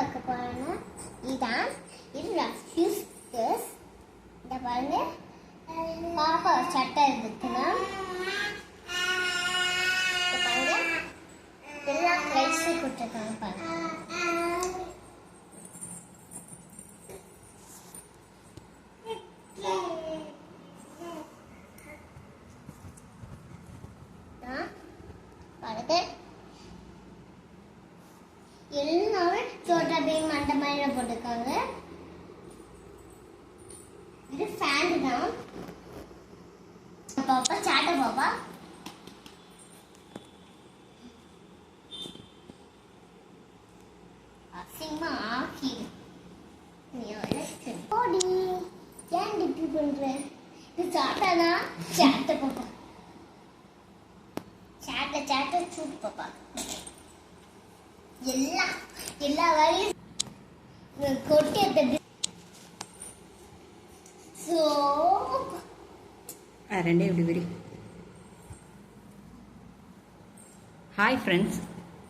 பார்க்க போறோம்னா இதான். இது ரஃப்யூஸ் இந்த பாருங்க. பாப்பா சட்டை இருக்குன்னா பாருங்க. எல்லா லைட்ஸும் கொடுத்துருக்காங்க பாருங்க. பாருங்க. எல்லாரும் சோட்டா பீம் அந்த மாதிரி போட்டிருக்காங்க. இது ஃபேன் தான். பாப்பா சாட்ட பாப்பா. அசிங்கமா ஆக்கிடு நீ ஓடி ஏன் இப்படி பண்ற? இது சாட்டானா சாட்ட பாப்பா. சாட்ட சாட்ட சூட் பாப்பா. எல்லாம் எல்லா வேலையும் கொட்டி எடுத்து ரெண்டே இப்படி விரி ஹாய் ஃப்ரெண்ட்ஸ்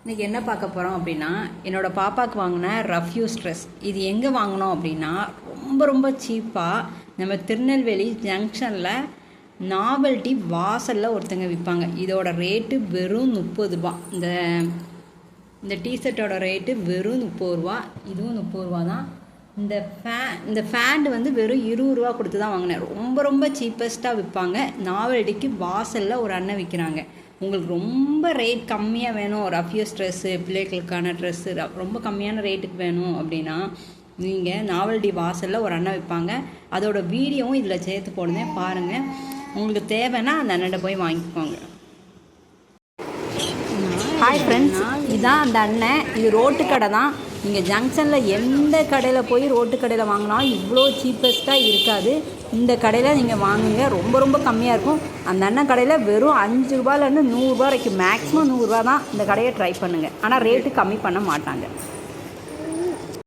இன்றைக்கி என்ன பார்க்க போகிறோம் அப்படின்னா என்னோடய பாப்பாவுக்கு வாங்கின ரஃப்யூஸ் ட்ரெஸ் இது எங்கே வாங்கினோம் அப்படின்னா ரொம்ப ரொம்ப சீப்பாக நம்ம திருநெல்வேலி ஜங்ஷனில் நாவல்ட்டி வாசலில் ஒருத்தங்க விற்பாங்க இதோட ரேட்டு வெறும் முப்பது ரூபா. இந்த இந்த டிஷர்ட்டோட ரேட்டு வெறும் முப்பது ரூபா இதுவும் முப்பது ரூபா தான். இந்த ஃபே இந்த ஃபேண்ட் வந்து வெறும் இருபது ரூபா கொடுத்து தான் வாங்கினேன். ரொம்ப ரொம்ப சீப்பஸ்ட்டாக விற்பாங்க. நாவலடிக்கு வாசலில் ஒரு அண்ணன் விற்கிறாங்க உங்களுக்கு ரொம்ப ரேட் கம்மியாக வேணும். ரஃப்யூஸ் ட்ரெஸ்ஸு பிள்ளைகளுக்கான ட்ரெஸ்ஸு ரொம்ப கம்மியான ரேட்டுக்கு வேணும் அப்படின்னா நீங்கள் நாவல்டி வாசலில் ஒரு அண்ணன் விற்பாங்க. அதோட வீடியோவும் இதில் சேர்த்து போடுதேன் பாருங்கள் உங்களுக்கு தேவைன்னா அந்த அண்ணன்ட்ட போய் வாங்கிக்கோங்க. ஹாய் ஃப்ரெண்ட்ஸ் இதுதான் அந்த அண்ணன். இது ரோட்டு கடை தான். நீங்கள் ஜங்ஷனில் எந்த கடையில் போய் ரோட்டு கடையில் வாங்கினாலும் இவ்வளோ சீப்பஸ்ட்டாக இருக்காது. இந்த கடையில் நீங்கள் வாங்குங்க. ரொம்ப ரொம்ப கம்மியாக இருக்கும். அந்த அண்ணன் கடையில் வெறும் அஞ்சு ரூபாயிலேருந்து நூறுரூவா வரைக்கும் மேக்ஸிமம் நூறுரூவா தான் இந்த கடையை ட்ரை பண்ணுங்கள் ஆனால் ரேட்டு கம்மி பண்ண மாட்டாங்க.